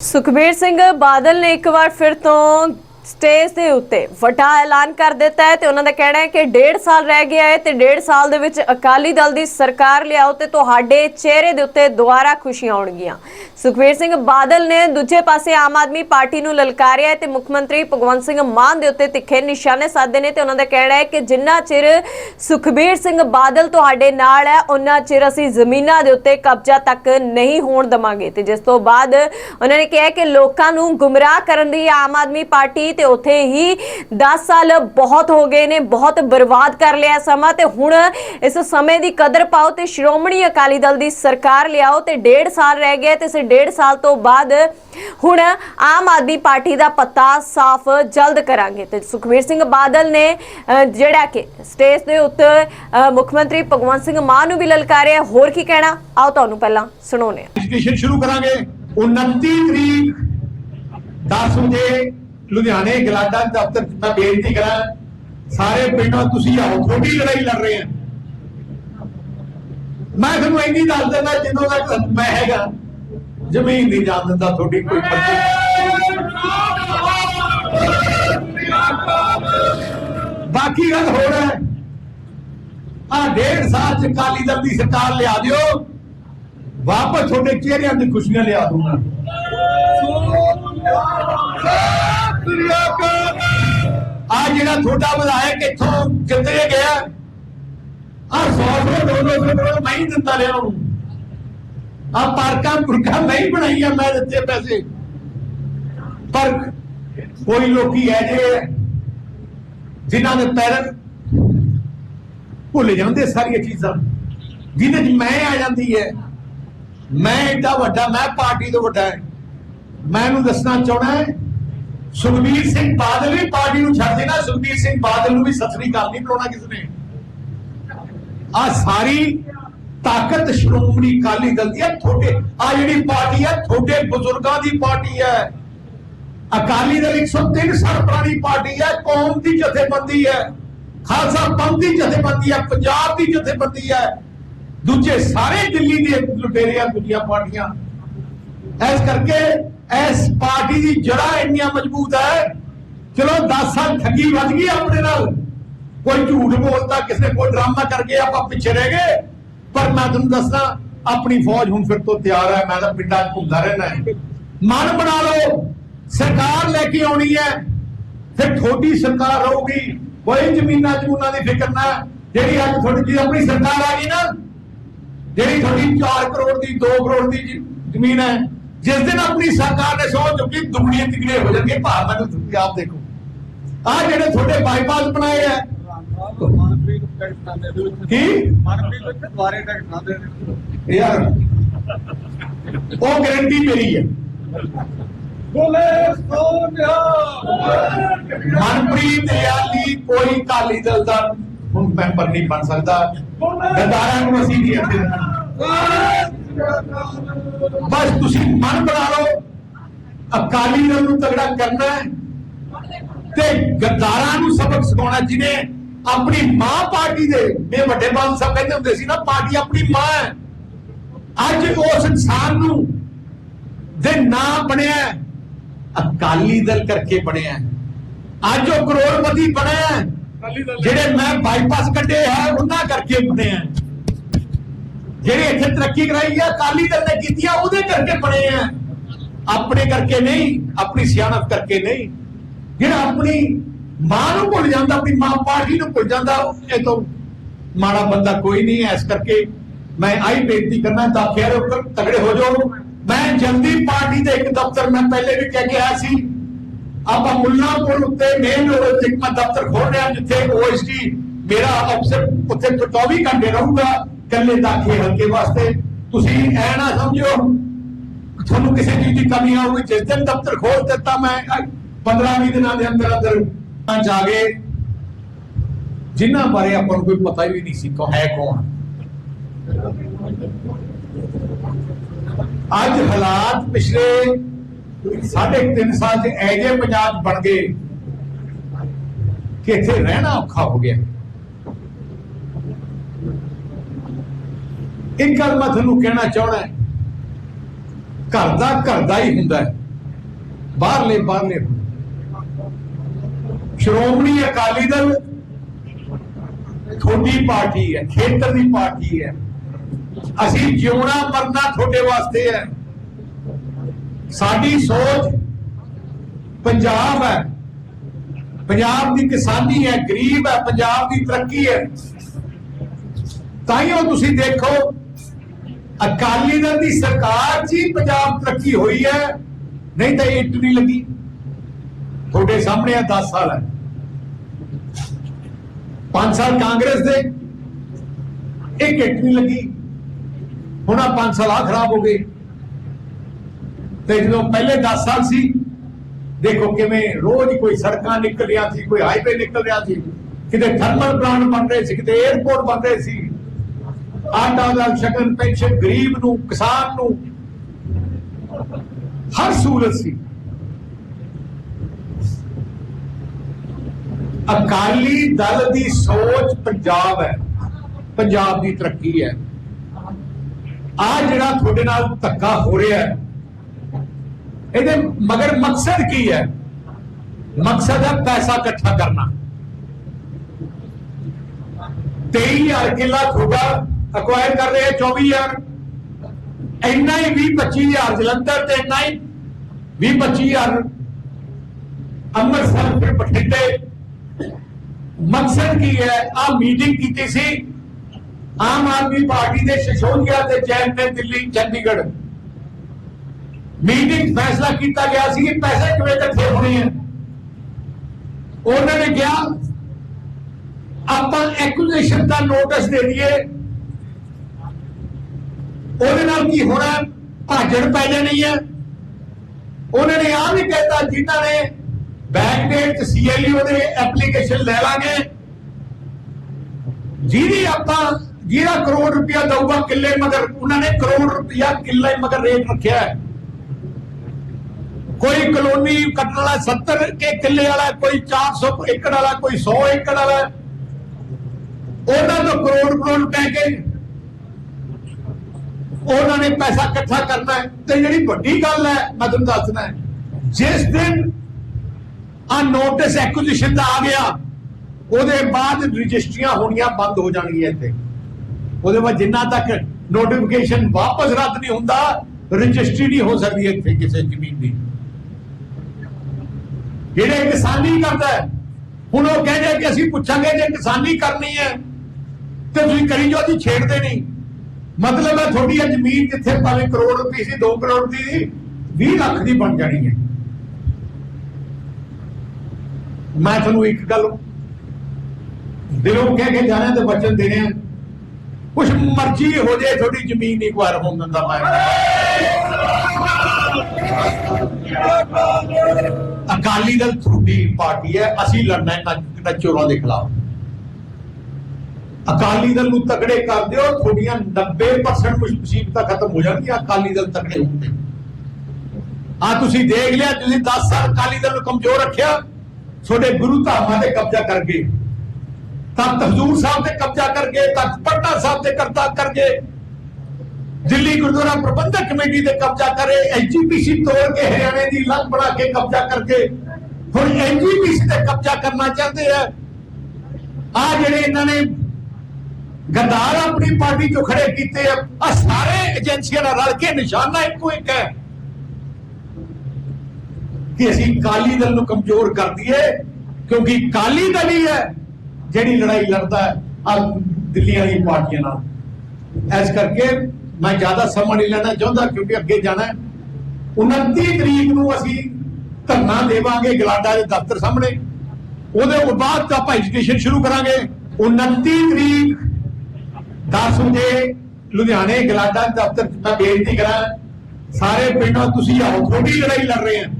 ਸੁਖਬੀਰ ਸਿੰਘ ਬਾਦਲ ਨੇ ਇੱਕ ਵਾਰ ਫਿਰ ਤੋਂ ਸਟੇਜ ਦੇ ਉੱਤੇ ਵੱਡਾ ਐਲਾਨ ਕਰ ਦਿੱਤਾ ਹੈ ਤੇ ਉਹਨਾਂ ਦਾ ਕਹਿਣਾ ਹੈ ਕਿ ਡੇਢ ਸਾਲ ਰਹਿ ਗਿਆ ਹੈ ਤੇ ਡੇਢ ਸਾਲ ਦੇ ਵਿੱਚ ਅਕਾਲੀ ਦਲ ਦੀ ਸਰਕਾਰ ਲਿਆਓ ਤੇ ਤੁਹਾਡੇ ਚਿਹਰੇ ਦੇ ਉੱਤੇ ਦੁਬਾਰਾ ਖੁਸ਼ੀਆਂ ਆਉਣਗੀਆਂ। ਸੁਖਬੀਰ ਸਿੰਘ ਬਾਦਲ ਨੇ ਦੂਜੇ ਪਾਸੇ ਆਮ ਆਦਮੀ ਪਾਰਟੀ ਨੂੰ ਲਲਕਾਰਿਆ ਹੈ ਤੇ ਮੁੱਖ ਮੰਤਰੀ ਭਗਵੰਤ ਸਿੰਘ ਮਾਨ ਦੇ ਉੱਤੇ ਤਿੱਖੇ ਨਿਸ਼ਾਨੇ ਸਾਧੇ ਨੇ ਤੇ ਉਹਨਾਂ ਦਾ ਕਹਿਣਾ ਹੈ ਕਿ ਜਿੰਨਾ ਚਿਰ ਸੁਖਬੀਰ ਸਿੰਘ ਬਾਦਲ ਤੁਹਾਡੇ ਨਾਲ ਹੈ ਉਹਨਾਂ ਚਿਰ ਅਸੀਂ ਜ਼ਮੀਨਾਂ ਦੇ ਉੱਤੇ ਕਬਜ਼ਾ ਤੱਕ ਨਹੀਂ ਹੋਣ ਦਵਾਂਗੇ। ਤੇ ਜਿਸ ਤੋਂ ਬਾਅਦ ਉਹਨਾਂ ਨੇ ਕਿਹਾ ਕਿ ਲੋਕਾਂ ਨੂੰ ਗੁੰਮਰਾਹ ਕਰਨ ਦੀ ਆਮ ਆਦਮੀ ਪਾਰਟੀ ਤੇ ਉੱਥੇ ਹੀ 10 ਸਾਲ ਬਹੁਤ ਹੋ ਗਏ ਨੇ, ਬਹੁਤ ਬਰਬਾਦ ਕਰ ਲਿਆ ਸਮਾਂ ਤੇ ਹੁਣ ਇਸ ਸਮੇਂ ਦੀ ਕਦਰ ਪਾਓ ਤੇ ਸ਼੍ਰੋਮਣੀ ਅਕਾਲੀ ਦਲ ਦੀ ਸਰਕਾਰ ਲਿਆਓ ਤੇ ਡੇਢ ਸਾਲ ਰਹਿ ਗਏ ਤੇ ਡੇਢ ਸਾਲ ਤੋਂ ਬਾਅਦ ਹੁਣ ਆਮ ਆਦਮੀ ਪਾਰਟੀ ਦਾ ਪੱਤਾ ਸਾਫ਼ ਜਲਦ ਕਰਾਂਗੇ। ਤੇ ਸੁਖਬੀਰ ਸਿੰਘ ਬਾਦਲ ਨੇ ਜਿਹੜਾ ਕਿ ਸਟੇਜ ਦੇ ਉੱਤੇ ਮੁੱਖ ਮੰਤਰੀ ਭਗਵੰਤ ਸਿੰਘ ਮਾਨ ਨੂੰ ਵੀ ਲਲਕਾਰਿਆ। ਹੋਰ ਕੀ ਕਹਿਣਾ? ਆਓ ਤੁਹਾਨੂੰ ਪਹਿਲਾਂ ਸੁਣਾਉਂਦੇ ਹਾਂ। ਰਜਿਸਟ੍ਰੇਸ਼ਨ ਸ਼ੁਰੂ ਕਰਾਂਗੇ। 29 ਤਰੀਕ 10 ਵਜੇ ਲੁਧਿਆਣੇ ਗਲਾਡਾ ਦਫ਼ਤਰ ਮੈਂ ਬੇਨਤੀ ਕਰਾਂ। ਸਾਰੇ ਪਿੰਡੋਂ ਤੁਸੀਂ ਆਓ, ਤੁਹਾਡੀ ਲੜਾਈ ਲੜ ਰਹੇ ਆ। ਮੈਂ ਤੁਹਾਨੂੰ ਇੰਨੀ ਦੱਸ ਦਿੰਦਾ ਜਿੰਦੋਂ ਤੱਕ ਮੈਂ ਹੈਗਾ। ਜ਼ਮੀਨ ਨਹੀਂ ਜਾਣ ਦਿੰਦਾ ਤੁਹਾਡੀ ਕੋਈ ਪਰਚੀ ਬਾਕੀ ਗੱਲ ਹੋਰ ਹੈ। ਆ ਡੇਢ ਸਾਲ ਚ ਕਾਲੀ ਦਲ ਦੀ ਸਰਕਾਰ ਲਿਆ ਦਿਓ। ਵਾਪਸ ਤੁਹਾਡੇ ਚਿਹਰਿਆਂ ਦੀ ਖੁਸ਼ੀਆਂ ਲਿਆ ਦੂੰਗਾ ਆ ਜਿਹੜਾ ਤੁਹਾਡਾ ਵਿਧਾਇਕ ਇੱਥੋਂ ਕਿੱਥੇ ਗਿਆ? ਆ 100 ਸੌ 200 ਕਰੋੜ ਮੈਂ ਹੀ ਦਿੰਦਾ ਰਿਹਾ ਉਹਨੂੰ। ਆ ਪਾਰਕਾਂ ਪੁਰਕਾਂ ਮੈਂ ਹੀ ਬਣਾਈਆਂ, ਮੈਂ ਦਿੱਤੇ ਪੈਸੇ। ਪਰ ਕੋਈ ਲੋਕੀ ਐ ਜਿਨ੍ਹਾਂ ਦੇ ਪੈਰ ਭੁੱਲ ਜਾਂਦੇ ਸਾਰੀਆਂ ਚੀਜ਼ਾਂ। ਜਿਹਦੇ ਚ ਮੈਂ ਆ ਜਾਂਦੀ ਹੈ। ਮੈਂ ਏਡਾ ਵੱਡਾ, ਮੈਂ ਪਾਰਟੀ ਤੋਂ ਵੱਡਾ ਹੈ। ਮੈਂ ਇਹਨੂੰ ਦੱਸਣਾ ਚਾਹਣਾ ਹੈ, ਸੁਖਬੀਰ ਸਿੰਘ ਬਾਦਲ ਵੀ ਪਾਰਟੀ ਨੂੰ ਛੱਡ ਦੇਣਾ ਸੁਖਬੀਰ ਸਿੰਘ ਬਾਦਲ ਨੂੰ ਵੀ ਸਤਿ ਸ਼੍ਰੀ ਅਕਾਲ ਨਹੀਂ ਬੁਲਾਉਣਾ ਕਿਸ ਨੇ। ਆ ਸਾਰੀ ਤਾਕਤ ਸ਼੍ਰੋਮਣੀ ਅਕਾਲੀ ਦਲ ਦੀ ਹੈ, ਤੁਹਾਡੇ ਆ ਜਿਹੜੀ ਪਾਰਟੀ ਹੈ, ਤੁਹਾਡੇ ਬਜ਼ੁਰਗਾਂ ਦੀ ਪਾਰਟੀ ਹੈ। ਅਕਾਲੀ ਦਲ 103 ਸਾਲ ਪੁਰਾਣੀ ਪਾਰਟੀ ਹੈ, ਕੌਮ ਦੀ ਜਥੇਬੰਦੀ ਹੈ। ਖਾਲਸਾ ਪੰਥ ਦੀ ਜਥੇਬੰਦੀ ਹੈ, ਪੰਜਾਬ ਦੀ ਜਥੇਬੰਦੀ ਹੈ। ਦੂਜੇ ਸਾਰੇ ਦਿੱਲੀ ਦੇ ਲੁਟੇਰਿਆਂ ਦੂਜੀਆਂ ਪਾਰਟੀਆਂ। ਇਸ ਕਰਕੇ ਇਸ ਪਾਰਟੀ ਦੀ ਜੜਾ ਇੰਨੀਆਂ ਮਜ਼ਬੂਤ ਹੈ, ਚਲੋ 10 ਸਾਲ ਠੱਗੀ ਵੱਜ ਗਈ ਆਪਣੇ ਨਾਲ। ਕੋਈ ਝੂਠ ਬੋਲਦਾ, ਕਿਸੇ ਨੇ ਕੋਈ ਡਰਾਮਾ ਕਰਕੇ ਆਪਾਂ ਪਿੱਛੇ ਰਹਿ ਗਏ। ਪਰ ਮੈਂ ਤੁਹਾਨੂੰ ਦੱਸਦਾ, ਆਪਣੀ ਫੌਜ ਹੁਣ ਫਿਰ ਤੋਂ ਤਿਆਰ ਹੈ, ਮੈਂ ਤਾਂ ਪਿੰਡਾਂ 'ਚ ਘੁੰਮਦਾ ਰਹਿਣਾ ਹੈ। ਮਨ ਬਣਾ ਲਓ, ਸਰਕਾਰ ਲੈ ਕੇ ਆਉਣੀ ਹੈ, ਫਿਰ ਤੁਹਾਡੀ ਸਰਕਾਰ ਰਹੂਗੀ। ਕੋਈ ਜ਼ਮੀਨਾਂ ਜਮੂਨਾਂ ਦੀ ਫਿਕਰ ਨਾ, ਜਿਹੜੀ ਅੱਜ ਤੁਹਾਡੀ ਜੀ ਆਪਣੀ ਸਰਕਾਰ ਆ ਗਈ ਨਾ, ਜਿਹੜੀ ਤੁਹਾਡੀ 4 ਕਰੋੜ ਦੀ 2 ਕਰੋੜ ਦੀ ਜ਼ਮੀਨ ਹੈ, ਜਿਸ ਦਿਨ ਆਪਣੀ ਸਰਕਾਰ ਨੇ ਸੌ ਚੁੱਕੀ, ਦੁਗਣੀਆਂ ਤਿਗੜੇ ਹੋ ਜਾਣਗੇ ਭਾਰਤ ਮੈਨੂੰ ਤੁਸੀਂ ਆਪ ਦੇਖੋ। ਆ ਜਿਹੜੇ ਤੁਹਾਡੇ ਬਾਈਪਾਸ ਬਣਾਏ ਆ ਮਨਪ੍ਰੀਤ ਟਿਕਟ ਨਾ ਦੇ ਦਿਓ ਕੀ? ਮਨਪ੍ਰੀਤ ਇੱਥੇ ਦੁਬਾਰੇ ਟਿਕਟ ਨਾ ਦੇ ਯਾਰ ਉਹ ਗਾਰੰਟੀ ਮੇਰੀ ਹੈ। ਬੋਲੇ ਸੋਨਿਆ। ਮਨਪ੍ਰੀਤ ਯਾਲੀ ਕੋਈ ਕਾਲੀ ਦਲ ਦਾ ਹੁਣ ਮੈਂਬਰ ਨਹੀਂ ਬਣ ਸਕਦਾ। ਗਦਾਰਾਂ ਨੂੰ ਅਸੀਂ ਨਹੀਂ ਅੱਗੇ ਬਸ ਤੁਸੀਂ ਮਨ ਬਣਾ ਲਓ। ਅਕਾਲੀ ਦਲ ਨੂੰ ਤਗੜਾ ਕਰਨਾ ਹੈ। ਤੇ ਗਦਾਰਾਂ ਨੂੰ ਸਬਕ ਸਿਖਾਉਣਾ ਜਿਹਨੇ ਆਪਣੀ ਮਾਂ ਪਾਰਟੀ ਦੇ ਮੇਰੇ ਵੱਡੇ ਬਾਲ ਸਾਹਿਬ ਕਹਿੰਦੇ ਹੁੰਦੇ ਸੀ ਨਾ ਪਾਰਟੀ ਆਪਣੀ ਮਾਂ ਹੈ ਅੱਜ ਉਸ ਇਨਸਾਨ ਨੂੰ ਦੇ ਨਾਂ ਬਣਿਆ ਹੈ, ਅਕਾਲੀ ਦਲ ਕਰਕੇ ਬਣਿਆ ਹੈ। ਅੱਜ ਉਹ ਕਰੋੜਪਤੀ ਬਣਿਆ ਹੈ। ਜਿਹੜੇ ਮੈਂ ਬਾਈਪਾਸ ਕੱਢੇ ਹੈ ਉਹਨਾਂ ਕਰਕੇ ਬਣੇ ਆ ਜਿਹੜੇ ਇੱਥੇ ਤਰੱਕੀ ਕਰਾਈ ਹੈ ਅਕਾਲੀ ਦਲ ਨੇ ਕੀਤੀਆਂ ਉਹਦੇ ਕਰਕੇ ਬਣੇ ਆ ਆਪਣੇ ਕਰਕੇ ਨਹੀਂ ਆਪਣੀ ਸਿਆਣਪ ਕਰਕੇ ਨਹੀਂ ਜਿਹੜਾ ਆਪਣੀ ਮਾਂ ਨੂੰ ਭੁੱਲ ਜਾਂਦਾ ਆਪਣੀ ਮਾਂ ਪਾਰਟੀ ਨੂੰ ਭੁੱਲ ਜਾਂਦਾ। ਇਹ ਤੋਂ ਮਾੜਾ ਬੰਦਾ ਕੋਈ ਨਹੀਂ ਹੈ। ਇਸ ਕਰਕੇ ਮੈਂ ਆਈ ਬੇਨਤੀ ਕਰਨਾ ਤਾਂ ਖੈਰ ਤਗੜੇ ਹੋ ਜਾਓ। ਮੈਂ ਜਲਦੀ ਪਾਰਟੀ ਦੇ ਇੱਕ ਦਫ਼ਤਰ ਮੈਂ ਪਹਿਲੇ ਵੀ ਕਹਿ ਕੇ ਆਇਆ ਸੀ। ਆਪਾਂ ਮੁੱਲਾਂਪੁਰ ਉੱਤੇ ਮੇਨ ਰੋਡ ਉੱਤੇ ਇੱਕ ਦਫ਼ਤਰ ਖੋਲ ਰਿਹਾ ਜਿੱਥੇ ਓਐਸਟੀ ਮੇਰਾ ਅਫਸਰ ਉੱਥੇ 24 ਘੰਟੇ ਰਹੂਗਾ ਕੱਲੇ ਦਾਖੇ ਹਲਕੇ ਵਾਸਤੇ। ਤੁਸੀਂ ਐ ਨਾ ਸਮਝਿਓ, ਤੁਹਾਨੂੰ ਕਿਸੇ ਚੀਜ਼ ਦੀ ਕਮੀ ਆਊਗੀ ਜਿਸ ਦਿਨ ਦਫ਼ਤਰ ਖੋਲ ਦਿੱਤਾ ਮੈਂ 15-20 ਦਿਨਾਂ ਦੇ ਅੰਦਰ ਅੰਦਰ ਚ ਆ ਗਏ ਜਿਨ੍ਹਾਂ ਬਾਰੇ ਆਪਾਂ ਨੂੰ ਕੋਈ ਪਤਾ ਵੀ ਨਹੀਂ ਸੀ ਕੋ ਹੈ ਕੌਣ। ਅੱਜ ਹਾਲਾਤ ਪਿਛਲੇ ਸਾਢੇ ਕੁ ਤਿੰਨ ਸਾਲ ਚ ਐਜੇ ਪੰਜਾਬ ਬਣ ਗਏ ਕਿ ਇੱਥੇ ਰਹਿਣਾ ਔਖਾ ਹੋ ਗਿਆ। ਇੱਕ ਗੱਲ ਮੈਂ ਤੁਹਾਨੂੰ ਕਹਿਣਾ ਚਾਹਣਾ ਘਰ ਦਾ ਘਰ ਦਾ ਹੀ ਹੁੰਦਾ ਹੈ। ਬਾਹਰਲੇ ਬਾਹਰਲੇ ਸ਼੍ਰੋਮਣੀ ਅਕਾਲੀ ਦਲ ਤੁਹਾਡੀ ਪਾਰਟੀ ਹੈ, ਖੇਤਰ ਦੀ ਪਾਰਟੀ ਹੈ। ਅਸੀਂ ਜਿਉਣਾ ਮਰਨਾ ਤੁਹਾਡੇ ਵਾਸਤੇ ਹੈ। ਸਾਡੀ ਸੋਚ ਪੰਜਾਬ ਹੈ। ਪੰਜਾਬ ਦੀ ਕਿਸਾਨੀ ਹੈ, ਗਰੀਬ ਹੈ, ਪੰਜਾਬ ਦੀ ਤਰੱਕੀ ਹੈ। ਤਾਂ ਹੀ ਉਹ ਤੁਸੀਂ ਦੇਖੋ, ਅਕਾਲੀ ਦਲ ਦੀ ਸਰਕਾਰ 'ਚ ਹੀ ਪੰਜਾਬ ਤਰੱਕੀ ਹੋਈ ਹੈ, ਨਹੀਂ ਤਾਂ ਇੱਟ ਨਹੀਂ ਲੱਗੀ। ਤੁਹਾਡੇ ਸਾਹਮਣੇ ਆ 10 ਸਾਲ ਹੈ। 5 ਸਾਲ ਕਾਂਗਰਸ ਦੇ, ਇੱਕ ਇੱਟ ਨਹੀਂ ਲੱਗੀ। ਹੁਣ ਆ 5 ਸਾਲ ਆ ਖਰਾਬ ਹੋ ਗਏ। ਤੇ ਜਦੋਂ ਪਹਿਲੇ 10 ਸਾਲ ਸੀ, ਦੇਖੋ ਕਿਵੇਂ ਰੋਜ਼ ਕੋਈ ਸੜਕਾਂ ਨਿਕਲ ਰਹੀਆਂ ਸੀ, ਕੋਈ ਹਾਈਵੇ ਨਿਕਲ ਰਿਹਾ ਸੀ, ਕਿਤੇ ਥਰਮਲ ਪਲਾਂਟ ਬਣ ਰਹੇ ਸੀ, ਕਿਤੇ 에어ਪੋਰਟ ਬਣ ਰਹੇ ਸੀ। ਆਟਾ ਦਾ ਸ਼ਗਨ, ਪੈਨਸ਼ਨ, ਗਰੀਬ ਨੂੰ, ਕਿਸਾਨ ਨੂੰ, ਹਰ ਸਹੂਲਤ ਸੀ। ਅਕਾਲੀ ਦਲ ਦੀ ਸੋਚ ਪੰਜਾਬ ਹੈ। ਪੰਜਾਬ ਦੀ ਤਰੱਕੀ ਹੈ। ਆ ਜਿਹੜਾ ਤੁਹਾਡੇ ਨਾਲ ਧੱਕਾ ਹੋ ਰਿਹਾ ਹੈ, ਇਹਦੇ ਮਗਰ ਮਕਸਦ ਕੀ ਹੈ? ਮਕਸਦ ਹੈ ਪੈਸਾ ਇਕੱਠਾ ਕਰਨਾ। 23000 ਕਿੱਲਾ ਤੁਹਾਡਾ ਅਕਵਾਇਰ ਕਰ ਰਹੇ 24000 ਇੰਨਾ ਹੀ 20 25000 ਜਲੰਧਰ ਤੇ ਇੰਨਾ ਹੀ 20 25000 ਅੰਮ੍ਰਿਤਸਰ, ਫਿਰ ਬਠਿੰਡੇ ਮਕਸਦ ਕੀ ਹੈ ਆ ਮੀਟਿੰਗ ਕੀਤੀ ਸੀ ਆਮ ਆਦਮੀ ਪਾਰਟੀ ਦੇ ਸ਼ਿਸ਼ੋਦੀਆ ਤੇ ਜੈਨ ਨੇ ਦਿੱਲੀ ਚੰਡੀਗੜ੍ਹ ਮੀਟਿੰਗ ਫੈਸਲਾ ਕੀਤਾ ਗਿਆ ਸੀ ਕਿ ਪੈਸੇ ਕਿਵੇਂ ਇਕੱਠੇ ਹੋਣੇ ਆ ਉਹਨਾਂ ਨੇ ਕਿਹਾ ਆਪਾਂ ਐਕੁਜੀਸ਼ਨ ਦਾ ਨੋਟਿਸ ਦੇ ਦਈਏ ਉਹਦੇ ਨਾਲ ਕੀ ਹੋਣਾ ਹੈ? ਭਾਜੜ ਪੈ ਜਾਣੀ ਹੈ ਉਹਨਾਂ ਨੇ ਆਹ ਵੀ ਕਹਿਤਾ ਜਿਨ੍ਹਾਂ ਨੇ ਬੈਂਕ ਡੇਟ ਸੀਐਲਯੂ ਦੇ ਐਪਲੀਕੇਸ਼ਨ ਲੈ ਲਾਂਗੇ। ਜਿਹਦੀ ਆਪਾਂ ਜਿਹੜਾ ਕਰੋੜ ਰੁਪਇਆ ਦਊਗਾ ਕਿੱਲੇ ਮਗਰ, ਉਹਨਾਂ ਨੇ ਕਰੋੜ ਰੁਪਇਆ ਕਿੱਲੇ ਮਗਰ ਰੇਟ ਰੱਖਿਆ ਹੈ। ਕੋਈ ਕਲੋਨੀ ਕੱਟਣ ਵਾਲਾ 70 ਕੇ ਕਿੱਲੇ ਵਾਲਾ, ਕੋਈ 400 ਏਕੜ ਵਾਲਾ, ਕੋਈ 100 ਏਕੜ ਵਾਲਾ, ਉਹਨਾਂ ਤੋਂ ਕਰੋੜ ਕਰੋੜ ਪੈ ਕੇ ਉਹਨਾਂ ਨੇ ਪੈਸਾ ਇਕੱਠਾ ਕਰਨਾ ਤੇ ਜਿਹੜੀ ਵੱਡੀ ਗੱਲ ਹੈ, ਮੈਂ ਤੁਹਾਨੂੰ ਦੱਸਣਾ ਜਿਸ ਦਿਨ ਆ ਨੋਟਿਸ ਐਕੁਜੀਸ਼ਨ ਦਾ ਆ ਗਿਆ। ਉਹਦੇ ਬਾਅਦ ਰਜਿਸਟਰੀਆਂ ਹੋਣੀਆਂ ਬੰਦ ਹੋ ਜਾਣਗੀਆਂ ਇੱਥੇ। ਉਹਦੇ ਬਾਅਦ ਜਿੰਨਾ ਤੱਕ ਨੋਟੀਫਿਕੇਸ਼ਨ ਵਾਪਸ ਰੱਦ ਨਹੀਂ ਹੁੰਦਾ, ਰਜਿਸਟਰੀ ਨਹੀਂ ਹੋ ਸਕਦੀ ਇੱਥੇ ਕਿਸੇ ਜ਼ਮੀਨ ਦੀ। ਜਿਹੜੇ ਕਿਸਾਨੀ ਕਰਦਾ ਹੁਣ ਉਹ ਕਹਿੰਦੇ ਕਿ ਅਸੀਂ ਪੁੱਛਾਂਗੇ ਜੇ ਕਿਸਾਨੀ ਕਰਨੀ ਹੈ, ਤੇ ਤੁਸੀਂ ਕਰੀ ਜੋ ਅਸੀਂ ਛੇੜਦੇ ਨਹੀਂ। ਮਤਲਬ ਹੈ ਤੁਹਾਡੀ ਇਹ ਜ਼ਮੀਨ ਜਿੱਥੇ ਭਾਵੇਂ ਕਰੋੜ ਰੁਪਏ ਸੀ 2 ਕਰੋੜ ਦੀ ਸੀ 20 ਲੱਖ ਦੀ ਬਣ ਜਾਣੀ ਹੈ। ਮੈਂ ਤੁਹਾਨੂੰ ਇੱਕ ਗੱਲ ਦਿਲੋਂ ਕਹਿ ਕੇ ਜਾਣਾ ਤੇ ਵਚਨ ਦੇਣੇ ਆ। ਕੁਛ ਮਰਜ਼ੀ ਹੋ ਜੇ ਤੁਹਾਡੀ ਜ਼ਮੀਨ ਨਹੀਂ ਕੁਆਰ ਹੋਣ ਦਿੰਦਾ ਮੈਂ। ਅਕਾਲੀ ਦਲ ਤੁਹਾਡੀ ਪਾਰਟੀ ਹੈ, ਅਸੀਂ ਲੜਨਾ ਹੈ ਨਾ ਚੋਰਾਂ ਦੇ ਖਿਲਾਫ। ਅਕਾਲੀ ਦਲ ਨੂੰ ਤਕੜੇ ਕਰ ਦਿਓ, ਤੁਹਾਡੀਆਂ 90% ਮੁਸੀਬਤਾਂ ਖਤਮ ਹੋ ਜਾਣਗੀਆਂ, ਅਕਾਲੀ ਦਲ ਤਕੜੇ ਹੁੰਦੇ ਆ ਤੁਸੀਂ ਦੇਖ ਲਿਆ, ਤੁਸੀਂ 10 ਸਾਲ ਅਕਾਲੀ ਦਲ ਨੂੰ ਕਮਜ਼ੋਰ ਰੱਖਿਆ। ਤੁਹਾਡੇ ਗੁਰੂ ਧਾਮਾਂ ਤੇ ਕਬਜ਼ਾ ਕਰ ਗਏ। ਤਖਤ ਹਜ਼ੂਰ ਸਾਹਿਬ ਤੇ ਕਬਜ਼ਾ ਕਰ ਗਏ ਤਖਤ ਪਟਨਾ ਸਾਹਿਬ ਤੇ ਕਬਜ਼ਾ ਕਰ ਗਏ। ਦਿੱਲੀ ਗੁਰਦੁਆਰਾ ਪ੍ਰਬੰਧਕ ਕਮੇਟੀ ਤੇ ਕਬਜ਼ਾ ਕਰੇ ਐਜੀਪੀਸੀ ਤੋੜ ਕੇ ਹਰਿਆਣੇ ਦੀ ਲੰਗ ਬਣਾ ਕੇ ਕਬਜ਼ਾ ਕਰਕੇ ਹੁਣ ਐਜੀਪੀਸੀ ਤੇ ਕਬਜ਼ਾ ਕਰਨਾ ਚਾਹੁੰਦੇ ਆ। ਆ ਜਿਹੜੇ ਇਹਨਾਂ ਨੇ ਗਦਾਰ ਆਪਣੀ ਪਾਰਟੀ ਚੋਂ ਖੜੇ ਕੀਤੇ ਆ ਆ ਸਾਰੇ ਏਜੰਸੀਆਂ ਨਾਲ ਰਲ ਕੇ ਨਿਸ਼ਾਨਾ ਇੱਕੋ ਇੱਕ ਹੈ। ਕਿ ਅਸੀਂ ਕਾਲੀ ਦਲ ਨੂੰ ਕਮਜ਼ੋਰ ਕਰ ਦਈਏ, ਕਿਉਂਕਿ ਕਾਲੀ ਦਲ ਹੀ ਹੈ ਜਿਹੜੀ ਲੜਾਈ ਲੜਦਾ ਹੈ ਆ ਦਿੱਲੀ ਵਾਲੀ ਪਾਰਟੀਆਂ ਨਾਲ। ਇਸ ਕਰਕੇ ਮੈਂ ਜ਼ਿਆਦਾ ਸਮਾਂ ਨਹੀਂ ਲੈਣਾ ਚਾਹੁੰਦਾ, ਕਿਉਂਕਿ ਅੱਗੇ ਜਾਣਾ ਹੈ। 29 ਤਰੀਕ ਨੂੰ ਅਸੀਂ ਧਰਨਾ ਦੇਵਾਂਗੇ ਗਲਾਡਾ ਦੇ ਦਫ਼ਤਰ ਸਾਹਮਣੇ। ਉਹਦੇ ਬਾਅਦ ਆਪਾਂ ਐਜੂਕੇਸ਼ਨ ਸ਼ੁਰੂ ਕਰਾਂਗੇ। 29 ਤਰੀਕ 10 ਵਜੇ ਲੁਧਿਆਣੇ ਗਲਾਡਾ ਦਫ਼ਤਰ 'ਚ ਮੈਂ ਬੇਨਤੀ ਕਰਾਂ, ਸਾਰੇ ਪਿੰਡਾਂ, ਤੁਸੀਂ ਆਓ, ਤੁਹਾਡੀ ਲੜਾਈ ਲੜ ਰਹੇ ਹਾਂ।